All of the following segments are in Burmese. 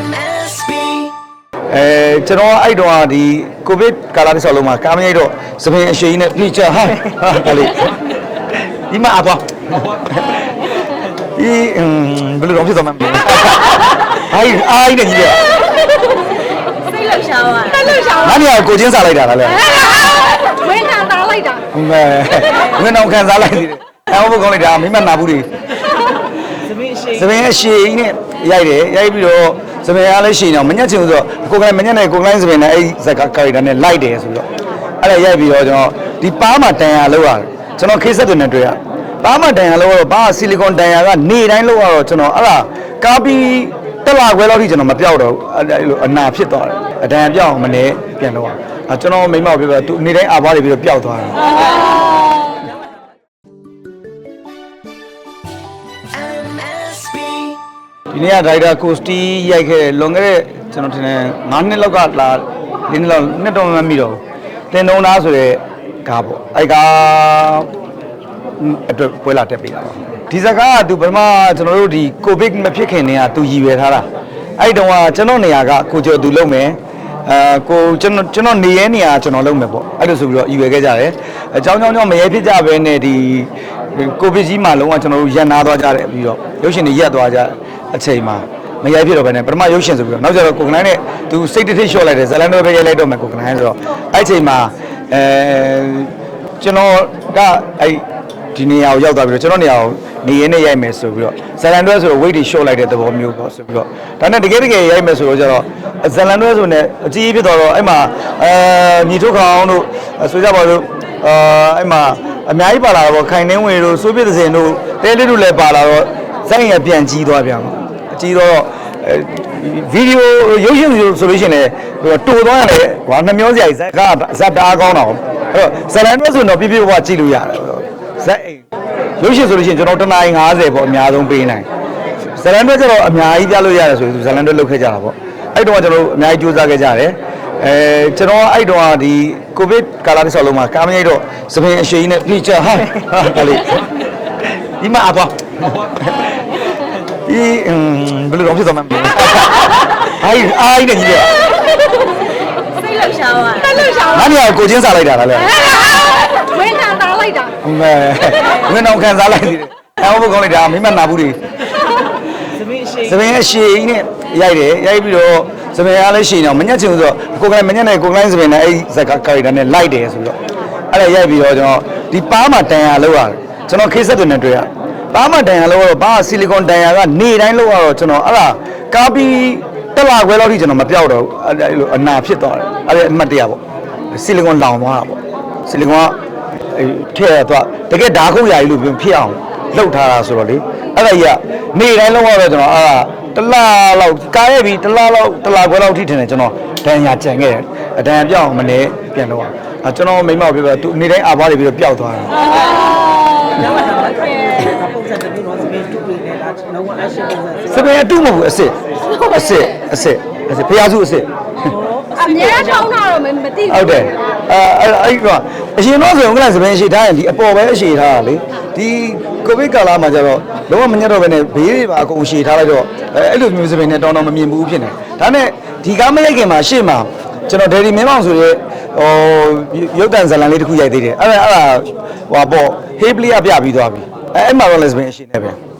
MSB အဲကျွန်တော်အဲ့တော့ကဒီကိုဗစ်ကာလတစ်လျှောက်လုံးမှာကာမရိုက်တော့သပင်အရှိန်နဲ့ပြချဟာဟာဒါလေးဒီမှာအပွားဒီအင်းဘယ်လိုတော့ဖြစ်သွားမှာမလဲအိုင်အိုင်နဲ့ကြီးရစိတ်လှုပ်ရှားသွားစိတ်လှုပ်ရှားငါနေရာကိုချင်းစားလိုက်တာလားလေဝင်းခံတာလိုက်တာမဲငင်းအောင်ခံစားလိုက်သေးတယ်အဲဘုကောင်းလိုက်တာမိမနာဘူးတွေသပင်အရှိန်နဲ့ ရိုက်တယ်ရိုက်ပြီးတော့သပင်အားလည်းရှိနေအောင်မညက်ချင်ဘူးဆိုတော့ကိုယ်ကလည်းမညက်နဲ့ကိုယ်ကလည်းသပင်နဲ့အဲ့ဇက်ကာကာရီတာနဲ့လိုက်တယ်ဆိုတော့အဲ့ဒါရိုက်ပြီးတော့ကျွန်တော်ဒီပါးမှာတန်ရာလောက်ရတယ်ကျွန်တော်ခေတ်ဆက်တွေနဲ့တွေ့ရပါးမှာတန်ရာလောက်တော့ပါးဆီလီကွန်တန်ရာကနေတိုင်းလောက်ရတော့ကျွန်တော်အဲ့ဒါကာပီတက်လာခွဲလောက်ထိကျွန်တော်မပြောက်တော့ဘူးအဲ့လိုအနာဖြစ်သွားတယ်အတန်ပြောက်အောင်မနေပြန်တော့အဲကျွန်တော်မိမပြောပြသူနေတိုင်းအာဘားတွေပြီးတော့ပျောက်သွားတယ် MSB ဒီနေ့ကဒါရိုက်တာကိုစတီရိုက်ခဲ့တဲ့လွန်ခဲ့တဲ့ကျွန်တော်ထင်တယ်9နှစ်လောက်ကလာဒီနေ့လောက်နှစ်တော့မမှတ်မိတော့ဘူးတင်တုံးသားဆိုတဲ့ကားပေါ့အဲ့ကားအတွက်ပွဲလာတက်ပေးတာပါဒီစကားကသူပထမကျွန်တော်တို့ဒီကိုဗစ်မဖြစ်ခင်တည်းကသူရည်ရွယ်ထားတာအဲ့တုန်းကကျွန်တော်နေရာကကိုကျော်သူလုပ်မယ်အဲကိုကျွန်တော်ကျွန်တော်နေရဲနေရာကျွန်တော်လုပ်မယ်ပေါ့အဲ့လိုဆိုပြီးတော့ရည်ရွယ်ခဲ့ကြတယ်အကြောင်းကြောင်းကြောင့်မရဲဖြစ်ကြဘဲနဲ့ဒီကိုဗစ်ကြီးမှာလုံးဝကျွန်တော်တို့ရန်နာသွားကြတယ်ပြီးတော့ရုပ်ရှင်တွေရက်သွားကြ အချိန်မှာမရဲဖြစ်တော့ဘဲနဲ့ပထမရုပ်ရှင်ဆိုပြီးတော့နောက်ကျတော့ကိုကနိုင်းနဲ့သူစိတ်တစ်ထိလျှော့လိုက်တယ်ဇလန်တော့ပဲရိုက်လိုက်တော့မယ်ကိုကနိုင်းဆိုတော့အဲ့ချိန်မှာအဲကျွန်တော်ကအဲ့ဒီနေရာကိုရောက်သွားပြီးတော့ကျွန်တော်နေရာကိုနေရဲနဲ့ရိုက်မယ်ဆိုပြီးတော့ဇလန်တွဲဆိုတော့ weight တွေ short လိုက်တဲ့သဘောမျိုးပေါ့ဆိုပြီးတော့ဒါနဲ့တကယ်တကယ်ရိုက်မယ်ဆိုတော့ကျတော့ဇလန်တွဲဆိုနဲ့အကြီးကြီးဖြစ်သွားတော့အဲ့မှာအဲညီထုတ်ခေါအောင်တို့ဆိုကြပါလို့အာအဲ့မှာအများကြီးပါလာတော့ခိုင်နှင်းဝေတို့စိုးပြည့်စင်တို့တဲလေးတို့လည်းပါလာတော့ဇက်ရပြန်ကြီးသွားပြန်တော့ အကြီးတော့အဲဗီဒီယိုရုပ်ရှင်ဆိုလို့ရှိရင်လည်းဟိုတူသွားရတယ်ကွာနှမျောစရာကြီးဇက်ကဇက်တအားကောင်းတာပေါ့အဲ့တော့ဇလန်တွဲဆိုတော့ပြပြဘဝကြည့်လို့ရတယ်ဇက်အိမ်ရုပ်ရှင်ဆိုလို့ရှိရင်ကျွန်တော်တနား50ပေါ့အများဆုံးပေးနိုင်ဇလန်တွဲကျတော့အများကြီးပြလို့ရတယ်ဆိုရင်ဇလန်တွဲလုပ်ခဲ့ကြတာပေါ့အဲ့တုန်းကကျွန်တော်တို့အများကြီးကြိုးစားခဲ့ကြတယ်အဲကျွန်တော်အဲ့တုန်းကဒီကိုဗစ်ကာလတစ်လျှောက်လုံးမှာကာမရိုက်တော့သပင်အရှိန်နဲ့ပြချဟာဟာဒါလေးဒီမှာအပွား ဒီအင်းဘယ်လိုတော့ဖြစ်သွားမှာမလဲအိုင်အိုင်နဲ့ကြီးရစိတ်လှုပ်ရှားသွားစိတ်လှုပ်ရှားငါနေရာကိုချင်းစားလိုက်တာလားလေဝင်းခံတာလိုက်တာမဲငင်းအောင်ခံစားလိုက်သေးတယ်အဲဘုကောင်းလိုက်တာမိမနာဘူးတွေသပင်အရှိန်နဲ့ရိုက်တယ်ရိုက်ပြီးတော့သပင်အားလည်းရှိနေအောင်မညက်ချင်ဘူးဆိုတော့ကိုယ်ကလည်းမညက်နဲ့ကိုယ်ကလည်းသပင်နဲ့အဲ့ဇက်ကာရီတာနဲ့လိုက်တယ်ဆိုတော့အဲ့ဒါရိုက်ပြီးတော့ကျွန်တော်ဒီပါးမှာတန်ရာလောက်ရတယ်ကျွန်တော်ခေတ်ဆက်တွေနဲ့တွေ့ရ ပါးမှာတန်ရာလောက်တော့ပါးဆီလီကွန်တန်ရာကနေတိုင်းလောက်ရတော့ကျွန်တော်အဲ့ဒါကာပီတက်လာခွဲလောက်ထိကျွန်တော်မပြောက်တော့ဘူးအဲ့လိုအနာဖြစ်သွားတယ်အဲ့ဒါအမှတ်တရပေါ့ဆီလီကွန်လောင်သွားတာပေါ့ဆီလီကွန်ကအဲထဲရတော့တကယ်ဓာခုတ်ရာကြီးလို့ပြောဖြစ်အောင်လှုပ်ထားတာဆိုတော့လေအဲ့ဒါကြီးကနေတိုင်းလုံးဝတော့ကျွန်တော်အာတလားလောက်ကားရပြီတလားလောက်တလားခွဲလောက်ထိထင်တယ်ကျွန်တော်ဒဏ်ရာကြံခဲ့တယ်အဒဏ်ရာပြောက်အောင်မနေပြန်တော့အာကျွန်တော်မိမပြောပြသူနေတိုင်းအာဘားတွေပြီးတော့ပျောက်သွားတာ ပုံစံတစ်မျိုးတော့စပင်း တူပေးနေတာလုံးဝအရှိပုံစံစပယ်အတုမဟုတ်ဘူးအစ်စ်အစ်စ်အစ်စ်အစ်စ်ဖျားစုအစ်စ် အများထောင်းတာတော့မသိဘူးဟုတ်တယ်အဲအဲ့အဲ့ကအရင်တော့ဆိုရင်ဥက္ကဋ္ဌစပင်းရှိထားရင်ဒီအပေါ်ပဲရှိထားတာလေဒီကိုဗစ်ကာလမှာကျတော့လုံးဝမညက်တော့ဘဲနဲ့ဘေးတွေပါအကုန်ရှိထားလိုက်တော့အဲအဲ့လိုမျိုးစပင်းနဲ့တောင်းတောင်းမမြင်ဘူးဖြစ်နေဒါနဲ့ဒီကားမရိုက်ခင်မှာရှေ့မှာကျွန်တော်ဒယ်ဒီမင်းမောင်ဆိုရဲဟိုရုပ်တံဇာလန်လေးတစ်ခုရိုက်သေးတယ်အဲ့ဒါအဲ့ဒါဟိုပေါ့ဟေးပလီကပြပြီးသွားပြီအဲအဲ့မှာတော့လည်းစပင်းအရှိနေပဲနော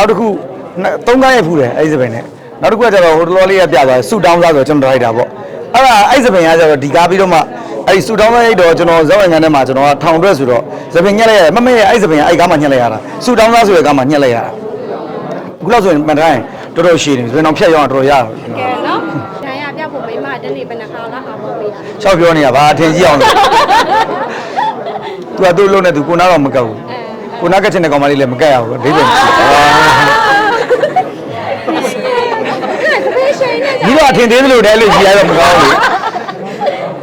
က်တစ်ခုနှစ်သုံးကားရိုက်ဖူးတယ်အဲ့ဒီစပင်းနဲ့နောက်တစ်ခုကကျတော့ဟိုတလောလေးကပြသွားဆူတောင်းသားဆိုတော့ကျွန်တော်ဒရိုက်တာပေါ့အဲ့ဒါအဲ့စပင်ကကျတော့ဒီကားပြီးတော့မှအဲ့ဆူတောင်းလိုက်တော့ကျွန်တော်ဇောက်ဝင်ခံထဲမှာကျွန်တော်ကထောင်တွဲဆိုတော့စပင်ညက်လိုက်ရတယ်မမေ့အဲ့စပင်ကအဲ့ကားမှညက်လိုက်ရတာဆူတောင်းသားဆိုတဲ့ကားမှညက်လိုက်ရတာအခုလောက်ဆိုရင်မတိုင်းတော်တော်ရှည်နေပြီစပင်အောင်ဖြတ်ရအောင်တော်တော်ရတာကဲနော်ဒဏ်ရာပြဖို့မိမတနေ့ဘယ်နှခါလားအာမောပေးတာချောက်ပြောနေတာဗာအထင်ကြီးအောင်လို့ तू ကသူ့လုံးနဲ့ तू ကိုနာတော့မကတ်ဘူး ကိုနောက်ကချင်တဲ့ကောင်မလေးလည်းမကက်ရဘူးအဓိပ္ပာယ်မရှိဘူးဒီတော့အထင်သေးသလိုတည်းလို့ကြီးရတော့မကောင်းဘူး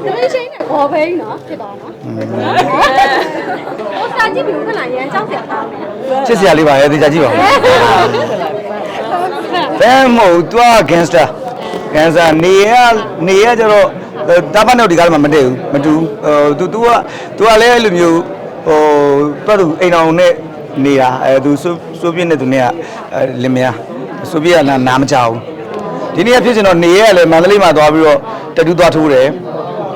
လေဒီချိန်နဲ့ဘောဘိန်းနော်ဖြစ်သွားနော်ဟိုစာကြည့်ပြီးခဏရန်ကြောက်စရာကောင်းတယ်ချစ်စရာလေးပါရဲ့တေချာကြည့်ပါဦးဘယ်မဟုတ်သူကဂန်စတာဂန်စတာနေရနေရကျတော့တာပတ်တော့ဒီကားမှမတည့်ဘူးမတူဘူးသူ तू က तू ကလည်းအဲ့လိုမျိုး ဟိုတော့သူအိမ်အောင်နဲ့နေတာအဲ तू ဆိုဆိုပြင်းနဲ့သူနဲ့ကလင်မယားဆိုပြကနာနာမကြဘူးဒီနေ့ကဖြစ်စင်တော့နေရဲကလည်းမန္တလေးမှာသွားပြီးတော့တတူးသွားထိုးတယ်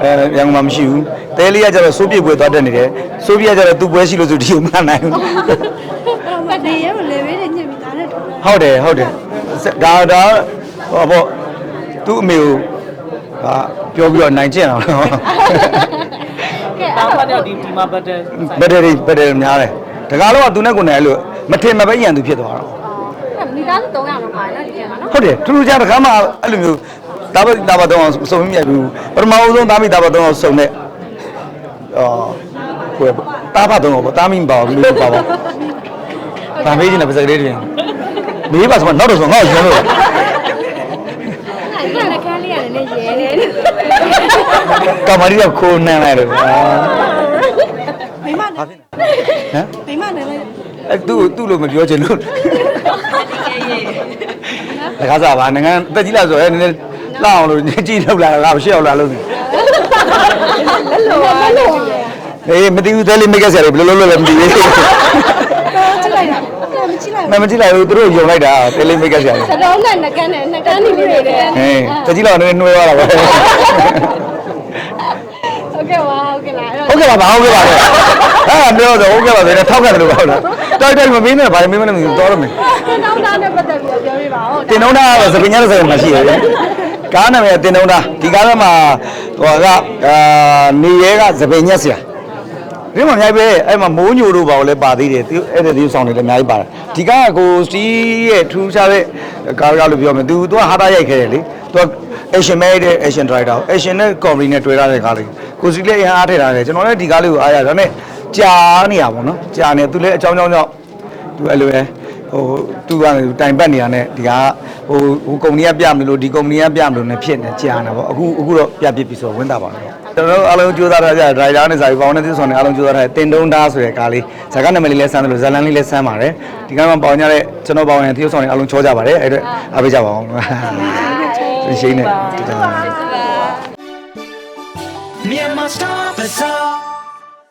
အဲရန်ကုန်မှာမရှိဘူးတဲလေးကကျတော့စိုးပြေပွဲသွားတက်နေတယ်စိုးပြေကကျတော့သူ့ပွဲရှိလို့ဆိုဒီကိုမနိုင်ဘူးမတည်ရဲကိုလေဘေးနဲ့ညှစ်ပြီးသားနဲ့ထုတ်တာဟုတ်တယ်ဟုတ်တယ်ဒါဒါဟောပေါ့သူ့အမေကိုဟာပြောပြီးတော့နိုင်ကျင့်အောင်လို့ကဲ တာအဲ့ဖတ်တော့တဲ့ဒီဒီမှာဘတ်တယ်ဘက်တရီဘက်တရီများတယ်တကားတော့ကသူနဲ့ကိုယ်နဲ့အဲ့လိုမထင်မပဲရန်သူဖြစ်သွားတော့မိသားစု300လောက်ပါတယ်နော်ဒီထဲမှာနော်ဟုတ်တယ်ထူးထူးခြားတကားမှအဲ့လိုမျိုးတာဘတာဘတော့အောင်စုံမိမြိုက်ဘူးပထမအဆုံးတာမိတာဘတော့အောင်စုံတဲ့အော်ကိုယ်တာဘတော့ပေါ့တာမိမပါဘူးလို့ပါပါဒါမေးချင်တဲ့ပါစကလေးတွေမေးပါဆိုတော့နောက်တော့ဆိုငါ့ကိုရမ်းလို့အဲ့ဒါကခန်းလေးရတယ်နဲ့ရဲနေတယ် ကမာရီကခိုးနန်းလိုက်တယ်မိမနဲ့ဟမ်မိမနဲ့လည်းအဲ့သူ့သူ့လို့မပြောချင်လို့တကားစားပါနိုင်ငံတက်ကြီးလာဆိုရဲနည်းနည်းလောက်အောင်လို့ကြည့်လောက်လာတာရှေ့အောင်လာလို့လက်လိုပါလက်လိုအေးမသိဘူးတဲလေးမိတ်ကဆရာတွေဘယ်လိုလုပ်လို့လဲမသိဘူးကြည့်လိုက်တာအဲ့မကြည့်လိုက်မမကြည့်လိုက်ဘူးသူတို့ယုံလိုက်တာတဲလေးမိတ်ကဆရာတွေစတောင်းနဲ့နှကန်းနဲ့နှကန်းနေနေတယ်ဟင်းတက်ကြီးလောက်နည်းနည်းနှွေးသွားတာပဲ ဟုတ်ကဲ့ပါဟုတ်ကဲ့လားအဲ့ဟုတ်ကဲ့ပါဟုတ်ကဲ့ပါအဲ့ဒါပြောတော့ဟုတ်ကဲ့ပါဆိုတော့ထောက်ခံတယ်လို့ဟုတ်လားတိုက်တိုက်မမင်းနဲ့ဘာမင်းမနဲ့မသိဘူးတော်တော့မယ်တောင်းတာနဲ့ပတ်သက်ပြီးပြောပြပါဦးတင်တုံးသားကတော့သပင်ညာတစ်ဆိုင်မှာရှိတယ်ကားနာမည်တင်တုံးသားဒီကားထဲမှာဟိုကအာနေရဲကသပင်ညက်ဆရာဒီမှာအများကြီးပဲအဲ့မှာမိုးညိုတို့ပါလို့လည်းပါသေးတယ်သူအဲ့ဒါဒီဆောင်တွေလည်းအများကြီးပါတယ်ဒီကားကကိုစတီးရဲ့ထူးခြားတဲ့ကားကားလို့ပြောမယ်သူသူကဟာတာရိုက်ခဲ့တယ်လေသူက action မဲ့တဲ့ action driver action နဲ့ comedy နဲ့တွေ့ရတဲ့ကားလေးကိုစီလည်းအရင်အားထည့်ထားတယ်ကျွန်တော်လည်းဒီကားလေးကိုအားရဒါနဲ့ကြာနေရပါတော့ကြာနေသူလည်းအကြောင်းကြောင်းကြောင့်သူအဲ့လိုပဲဟိုသူကတိုင်ပတ်နေရတဲ့ဒီကဟိုဟိုကုမ္ပဏီကပြမလို့ဒီကုမ္ပဏီကပြမလို့နဲ့ဖြစ်နေကြာနေတာပေါ့အခုအခုတော့ပြပြပြီဆိုဝင်တာပါတော့ကျွန်တော်တို့အားလုံးကြိုးစားထားကြဒရိုက်တာနဲ့စာပြီးပေါင်းနဲ့သစ္စာနဲ့အားလုံးကြိုးစားထားတဲ့တင်တုံးသားဆိုတဲ့ကားလေးဇာတ်ကနာမည်လေးလည်းဆန်းတယ်လို့ဇာတ်လန်းလေးလည်းဆန်းပါတယ်ဒီကမှာပေါင်းကြတဲ့ကျွန်တော်ပေါင်းရင်သစ္စာနဲ့အားလုံးချောကြပါတယ်အဲ့ဒါအားပေးကြပါအောင် ရှိနေ Myanmar Star Bazaar.